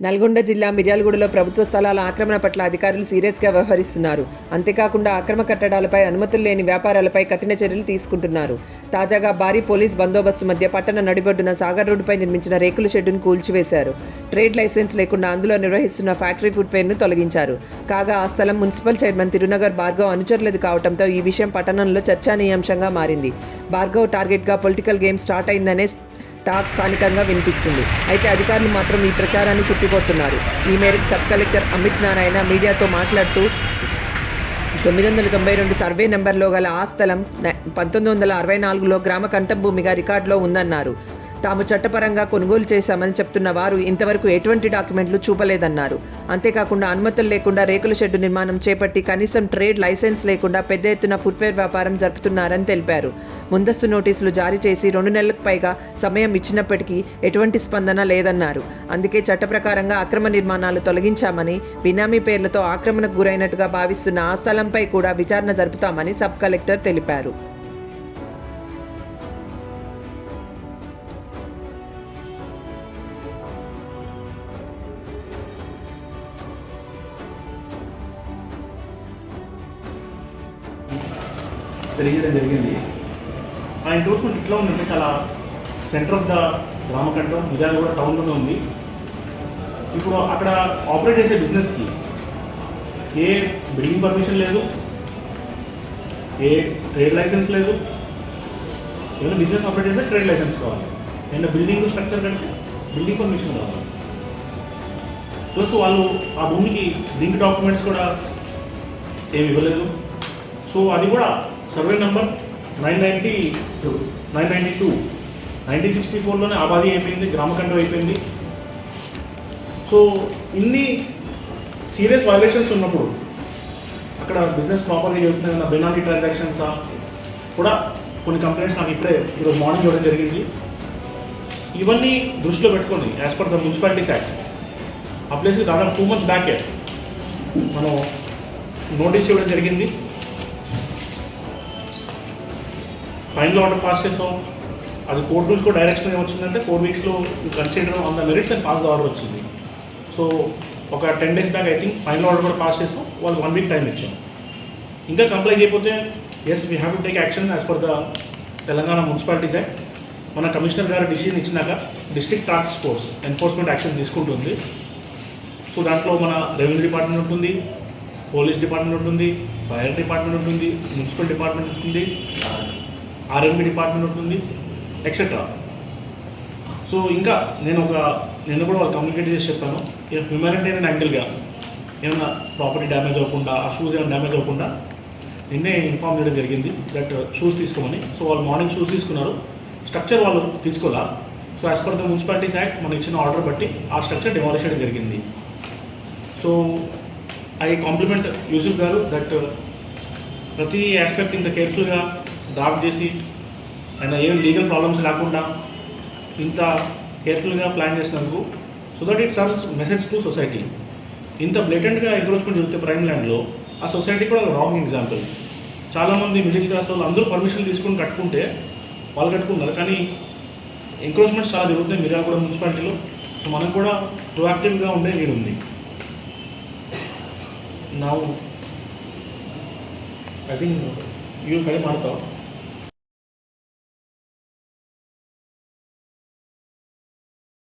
నల్గొండ జిల్లా మిర్యాలగూడలో ప్రభుత్వ స్థలాల ఆక్రమణ పట్ల అధికారులు సీరియస్గా వ్యవహరిస్తున్నారు. అంతేకాకుండా అక్రమ కట్టడాలపై అనుమతులు లేని వ్యాపారాలపై కఠిన చర్యలు తీసుకుంటున్నారు. తాజాగా భారీ పోలీస్ బందోబస్తు మధ్య పట్టణ నడిబొడ్డున సాగర్ రోడ్డుపై నిర్మించిన రేకుల షెడ్డును కూల్చివేశారు. ట్రేడ్ లైసెన్స్ లేకుండా అందులో నిర్వహిస్తున్న ఫ్యాక్టరీ ఫుట్వేర్ను తొలగించారు. కాగా ఆ స్థలం మున్సిపల్ చైర్మన్ తిరునగర్ భార్గవ్ అనుచరులది కావడంతో ఈ విషయం పట్టణంలో చర్చానీయాంశంగా మారింది. భార్గవ్ టార్గెట్గా పొలిటికల్ గేమ్ స్టార్ట్ అయిందనే టాక్ స్థానికంగా వినిపిస్తుంది. అయితే అధికారులు మాత్రం ఈ ప్రచారాన్ని తిప్పికొడుతున్నారు. ఈ మేరకు సబ్ కలెక్టర్ అమిత్ నారాయణ మీడియాతో మాట్లాడుతూ తొమ్మిది వందల తొంభై రెండు సర్వే నెంబర్లో గల ఆ స్థలం పంతొమ్మిది వందల అరవై నాలుగులో గ్రామ కంఠభూమిగా రికార్డులో ఉందన్నారు. తాము చట్టపరంగా కొనుగోలు చేశామని చెప్తున్న వారు ఇంతవరకు ఎటువంటి డాక్యుమెంట్లు చూపలేదన్నారు. అంతేకాకుండా అనుమతులు లేకుండా రేకుల షెడ్డు నిర్మాణం చేపట్టి కనీసం ట్రేడ్ లైసెన్స్ లేకుండా పెద్ద ఎత్తున ఫుట్వేర్ వ్యాపారం జరుపుతున్నారని తెలిపారు. ముందస్తు నోటీసులు జారీ చేసి రెండు నెలలకు పైగా సమయం ఇచ్చినప్పటికీ ఎటువంటి స్పందన లేదన్నారు. అందుకే చట్ట ప్రకారంగా అక్రమ నిర్మాణాలు తొలగించామని బినామీ పేర్లతో ఆక్రమణకు గురైనట్టుగా భావిస్తున్న ఆ స్థలంపై కూడా విచారణ జరుపుతామని సబ్ కలెక్టర్ తెలిపారు. తెలియజేయడం జరిగింది. ఆ చూసుకుంటే ఇట్లా ఉందంటే చాలా సెంటర్ ఆఫ్ ద రామకంఠం కూడా టౌన్లోనే ఉంది. ఇప్పుడు అక్కడ ఆపరేట్ చేసే బిజినెస్కి ఏ బిల్డింగ్ పర్మిషన్ లేదు ఏ ట్రేడ్ లైసెన్స్ లేదు. ఏదైనా బిజినెస్ ఆపరేట్ చేస్తే ట్రేడ్ లైసెన్స్ కావాలి. ఏమైనా బిల్డింగ్ స్ట్రక్చర్ కంటే బిల్డింగ్ పర్మిషన్ కావాలి. ప్లస్ వాళ్ళు ఆ భూమికి లింక్ డాక్యుమెంట్స్ కూడా ఏమి ఇవ్వలేదు. సో అది కూడా survey number nine ninety two nine ninety two. Nineteen sixty ఫోర్లోనే ఆబాది అయిపోయింది గ్రామకండం అయిపోయింది. సో ఇన్ని సీరియస్ వైలేషన్స్ ఉన్నప్పుడు అక్కడ బిజినెస్ ప్రాపర్గా జరుగుతుంది బెనామీ ట్రాన్సాక్షన్స్ కూడా కొన్ని కంప్లైంట్స్ నాకు ఇప్పుడే ఈరోజు మార్నింగ్ ఇవ్వడం జరిగింది. ఇవన్నీ దృష్టిలో పెట్టుకొని as per the municipalities act ఆ ప్లేస్కి దాదాపు టూ మంత్స్ బ్యాకే మనం నోటీస్ ఇవ్వడం జరిగింది. ఫైనల్ ఆర్డర్ పాస్ చేసాం. అది కోర్ట్ నుంచి కూడా డైరెక్షన్ ఏమొచ్చిందంటే four వీక్స్లో consider on the merits and pass the order వచ్చింది. సో ఒక ten days back I think final order కూడా పాస్ చేసాం. వాళ్ళు వన్ వీక్ టైం ఇచ్చాం. ఇంకా కంప్లైంట్ చేయకపోతే yes we have to take action as per the Telangana municipalities act మన commissioner గారు డిసిషన్ ఇచ్చినాక district task force enforcement action తీసుకుంటుంది. సో దాంట్లో మన రెవెన్యూ డిపార్ట్మెంట్ ఉంటుంది పోలీస్ డిపార్ట్మెంట్ ఉంటుంది ఫైర్ డిపార్ట్మెంట్ ఉంటుంది మున్సిపల్ డిపార్ట్మెంట్ ఉంటుంది. ఆర్ఎంబి డిపార్ట్మెంట్ ఉంటుంది ఎక్సెట్రా సో ఇంకా నేను ఒక నేను కూడా వాళ్ళు కమ్యూనికేట్ చేసి చెప్పాను. హ్యూమానిటేరియన్ యాంగిల్గా ఏమైనా ప్రాపర్టీ డ్యామేజ్ అవ్వకుండా ఆ షూస్ ఏమైనా డ్యామేజ్ అవ్వకుండా నిన్నే ఇన్ఫార్మ్ చేయడం జరిగింది దట్ షూస్ uh, తీసుకోమని. సో వాళ్ళు మార్నింగ్ షూస్ తీసుకున్నారు. స్ట్రక్చర్ వాళ్ళు తీసుకోవాలా so as per the municipalities act మనం ఇచ్చిన ఆర్డర్ బట్టి ఆ స్ట్రక్చర్ డిమాలిష్ చేయడం జరిగింది. సో ఐ కాంప్లిమెంట్ యూసుఫ్ గారు దట్ uh, ప్రతి ఆస్పెక్ట్ ఇంత కేర్ఫుల్గా డ్రాఫ్ట్ చేసి ఆయన ఏం లీగల్ ప్రాబ్లమ్స్ లేకుండా ఇంత కేర్ఫుల్గా ప్లాన్ చేసినందుకు so that it serves message to society ఇంత బ్లేటెంట్గా ఎగ్రోచ్మెంట్ జరిగితే ప్రైమ్ ల్యాండ్లో ఆ సొసైటీ కూడా రాంగ్ ఎగ్జాంపుల్ చాలామంది మిడిల్ క్లాస్ వాళ్ళు అందరూ పర్మిషన్ తీసుకొని కట్టుకుంటే వాళ్ళు కట్టుకున్నారు కానీ ఎంక్రోచ్మెంట్స్ చాలా జరుగుతున్నాయి కూడా మున్సిపాలిటీలో. సో మనకు కూడా ప్రొయాక్టివ్గా ఉండే నీడు ఉంది. నా ఐ థింక్ యూ ఫైవ్ మాడతావు